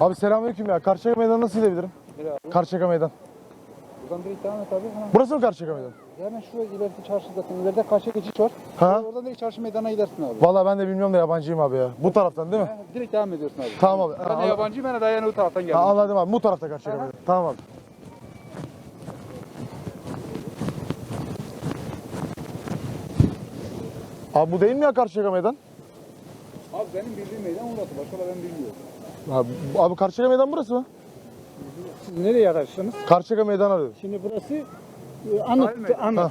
Abi selamünaleyküm ya. Karşıyaka meydanı nasıl gidebilirim? Nereye abi? Karşıyaka meydan. Buradan direkt devam et abi. Hemen, Burası mı Karşıyaka meydan? hemen şu ileride çarşı zaten. İleride karşıya geçiş var. Ha? Oradan direkt çarşı meydana gidersin abi. Vallahi ben de bilmiyorum da yabancıyım abi ya. Bu taraftan değil mi? Ha, direkt devam ediyorsun abi. Tamam abi. Ben de yabancıyım ben de daha yeni o taraftan geldim. Ha, anladım abi. Bu tarafta Karşıyaka meydan. Tamam abi. Abi bu değil mi ya Karşıyaka meydan? Abi benim bildiğim meydan orası. Başka da ben bilmiyorum. Abi, abi Karşıyaka meydan burası mı? Siz nereye ararsınız? Karşıyaka meydan arıyorum. Şimdi burası e, anıt, anıt. Ha.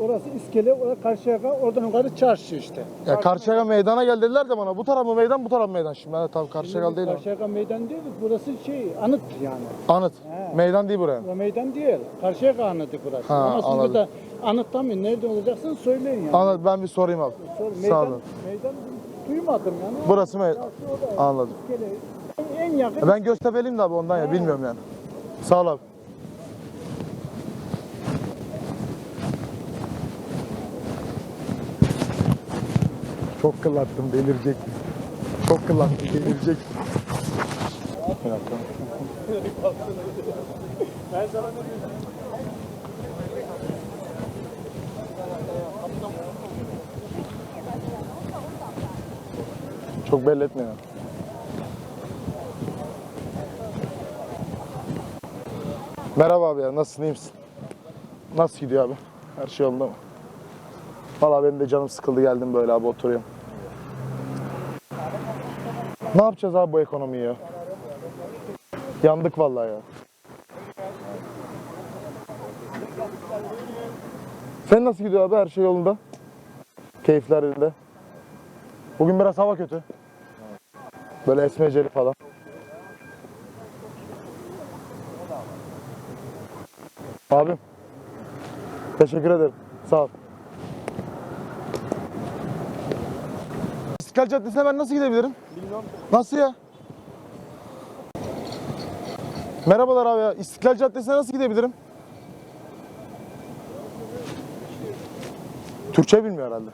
Orası iskele, orası Karşıyaka, oradan yukarı çarşı işte. Ya Karşıyaka meydana gel dediler de bana. Bu taraf mı meydan, bu taraf mı meydan? Şimdi ben de tabii Karşıyaka değil. Karşıyaka meydan değil, burası şey, anıt yani. Anıt. He. Meydan değil buraya. O meydan değil, Karşıyaka anıtı burası. Ha, Ama siz anladım. burada anıttan mı, nerede olacaksınız söyleyin yani. Anladım. Ben bir sorayım abi. Sor, Sağ meydan, olun. Meydan duymadım yani. Burası meydan. Anladım. iskele. En, yakın Ben Göztepe'liyim de abi ondan ya. Bilmiyorum yani. Sağ ol abi. Çok kıllattım delirecek. Çok kıllattım delirecek. Çok belli etmiyor. Merhaba abi ya nasılsın iyi misin? Nasıl gidiyor abi? Her şey yolunda mı? Valla benim de canım sıkıldı geldim böyle abi oturuyorum. Ne yapacağız abi bu ekonomiyi ya? Yandık vallahi ya. Sen nasıl gidiyor abi? Her şey yolunda? Keyifler yerinde. Bugün biraz hava kötü. Böyle esmeceli falan. Abim. Teşekkür ederim. Sağ ol. İstiklal Caddesi'ne ben nasıl gidebilirim? Bilmiyorum. Nasıl ya? Merhabalar abi ya. İstiklal Caddesi'ne nasıl gidebilirim? Türkçe bilmiyor herhalde.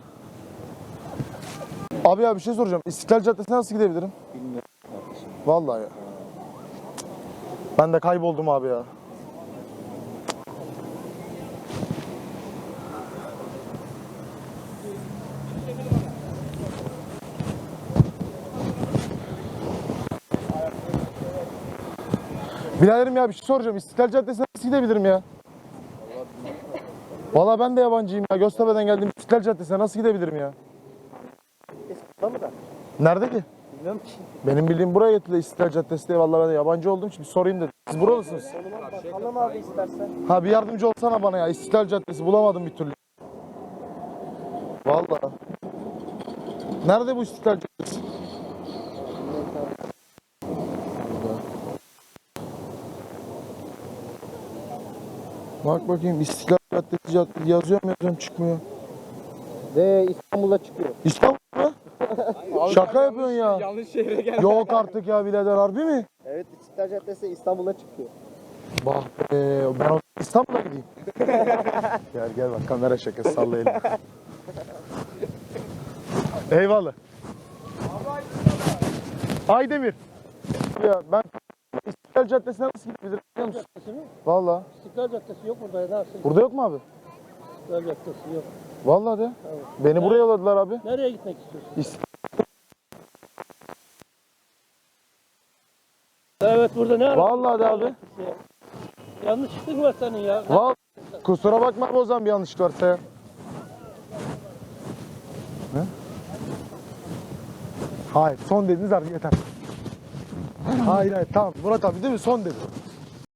Abi ya bir şey soracağım. İstiklal Caddesi'ne nasıl gidebilirim? Bilmiyorum. Vallahi ya. Ben de kayboldum abi ya. Biraderim ya bir şey soracağım. İstiklal Caddesi'ne nasıl gidebilirim ya? Vallahi ben de yabancıyım ya. Göztepe'den geldim. İstiklal Caddesi'ne nasıl gidebilirim ya? mı da? Nerede ki? Bilmiyorum ki. Benim bildiğim buraya getirdi İstiklal Caddesi diye. Vallahi ben de yabancı olduğum için bir sorayım dedim. Siz buralısınız. Bakalım abi istersen. Ha bir yardımcı olsana bana ya. İstiklal Caddesi bulamadım bir türlü. Vallahi. Nerede bu İstiklal Caddesi? Bak bakayım İstiklal Caddesi Caddesi yazıyor mu yazıyorum çıkmıyor. Ve İstanbul'a çıkıyor. İstanbul mu? Şaka yapıyorsun ya. Yanlış şehre geldim. Yok artık ya birader harbi mi? Evet İstiklal Caddesi İstanbul'a çıkıyor. Bah be, ben o İstanbul'a gideyim. gel gel bak kamera şakası salla elini. Eyvallah. Aydemir. Ya ben İstiklal Caddesi'ne nasıl gidebilirim biliyor musun? Valla. İstiklal Caddesi yok burada. Nasıl? Burada yok mu abi? İstiklal Caddesi yok. Vallahi de. Beni buraya yolladılar abi. Nereye gitmek istiyorsun? İst- Evet burada ne Vallahi de abi. Yanlışlık var senin ya. Vallahi. Kusura bakma abi o zaman bir yanlışlık varsa ya. Ne? Hayır son dediniz artık yeter. Hayır hayır tamam Murat abi değil mi son dedi.